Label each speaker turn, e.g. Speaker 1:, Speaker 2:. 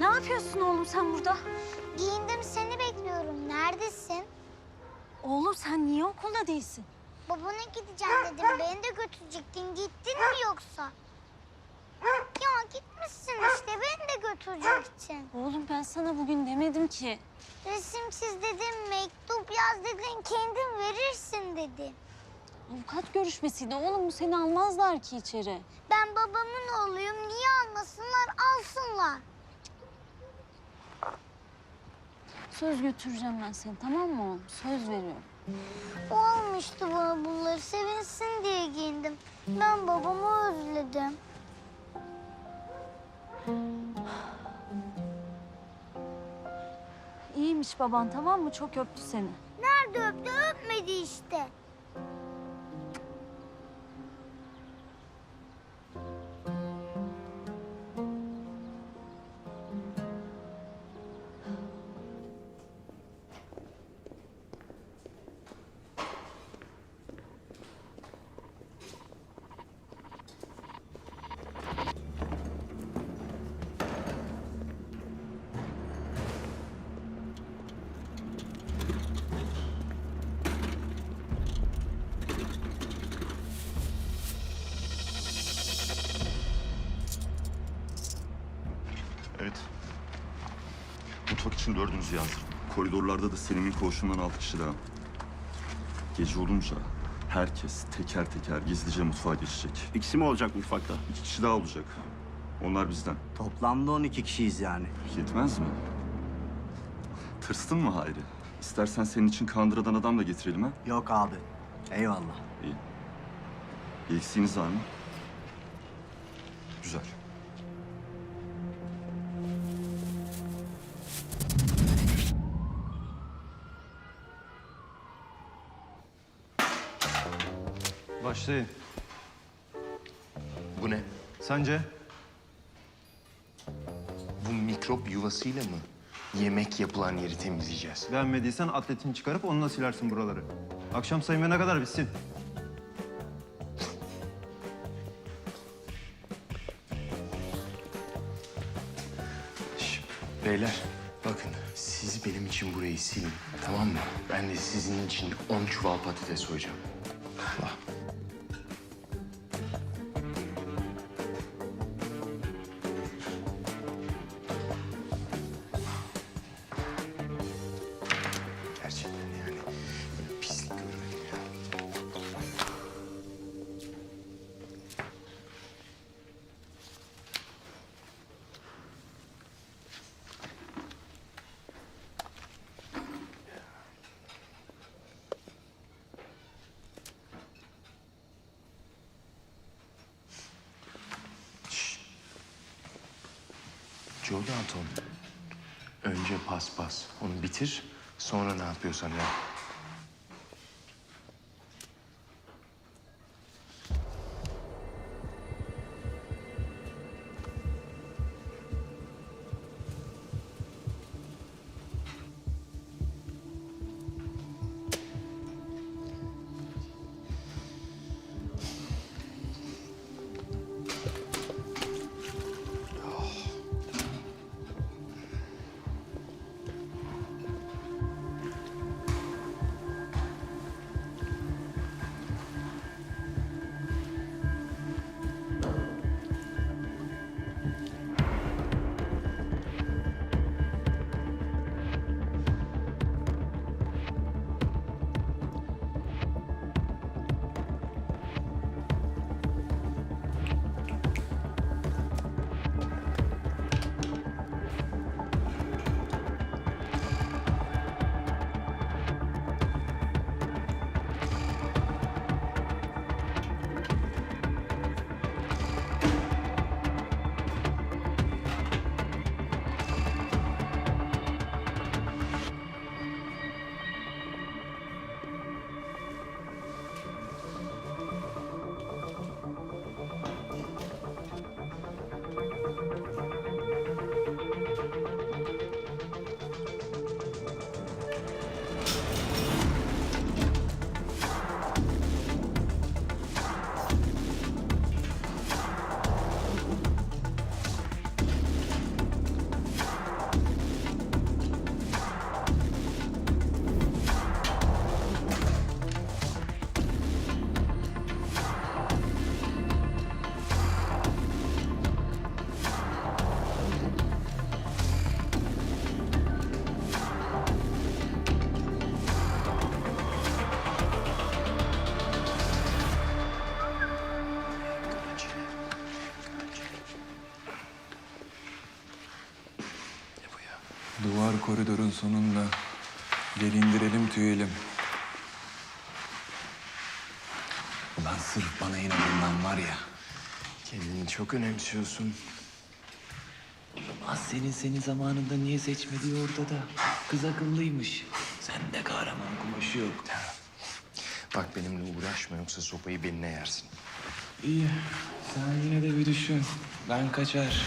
Speaker 1: burada?
Speaker 2: Giyindim seni bekliyorum. Neredesin?
Speaker 1: Oğlum sen niye okulda değilsin?
Speaker 2: Babana gideceğim dedim. Beni de götürecektin. Gittin mi yoksa? Ya gitmişsin işte. Beni de götürecektin.
Speaker 1: Oğlum ben sana bugün demedim ki.
Speaker 2: Resim çiz dedim. Mektup yaz dedin. Kendin verirsin dedim.
Speaker 1: Avukat görüşmesiydi oğlum bu seni almazlar ki içeri.
Speaker 2: Ben babamın oğluyum. Niye almasınlar? Alsınlar.
Speaker 1: Söz götüreceğim ben seni tamam mı oğlum? Söz veriyorum.
Speaker 2: O almıştı bana bunları. Sevinsin diye giyindim. Ben babamı özledim.
Speaker 1: İyiymiş baban tamam mı? Çok öptü seni.
Speaker 2: Nerede öptü? Öpmedi işte.
Speaker 3: Evet. Mutfak için dördünüzü yazdım. Koridorlarda da Selim'in koğuşundan altı kişi daha. Gece olunca herkes teker teker gizlice mutfağa geçecek.
Speaker 4: İkisi mi olacak mutfakta?
Speaker 3: İki kişi daha olacak. Onlar bizden.
Speaker 4: Toplamda 12 kişiyiz yani.
Speaker 3: Yetmez mi? Tırstın mı Hayri? İstersen senin için kandıradan adam da getirelim ha?
Speaker 4: Yok abi. Eyvallah.
Speaker 3: İyi. Bir eksiğiniz var mı? Güzel.
Speaker 5: Başlayın.
Speaker 6: Bu ne?
Speaker 5: Sence?
Speaker 6: Bu mikrop yuvasıyla mı yemek yapılan yeri temizleyeceğiz?
Speaker 5: Beğenmediysen atletini çıkarıp onunla silersin buraları. Akşam sayımına kadar bitsin.
Speaker 6: Şş, beyler bakın siz benim için burayı silin tamam mı? Ben de sizin için 10 çuval patates soyacağım. Joe Dalton. Önce pas pas. Onu bitir. Sonra ne yapıyorsan yap.
Speaker 7: Duvar koridorun sonunda. Gel indirelim tüyelim. Ulan sırf bana inadından var ya.
Speaker 6: Kendini çok önemsiyorsun.
Speaker 8: Az senin seni zamanında niye seçmediği ortada. Kız akıllıymış. Sende kahraman kumaşı yok.
Speaker 6: Bak benimle uğraşma yoksa sopayı beline yersin.
Speaker 7: İyi. Sen yine de bir düşün. Ben kaçar.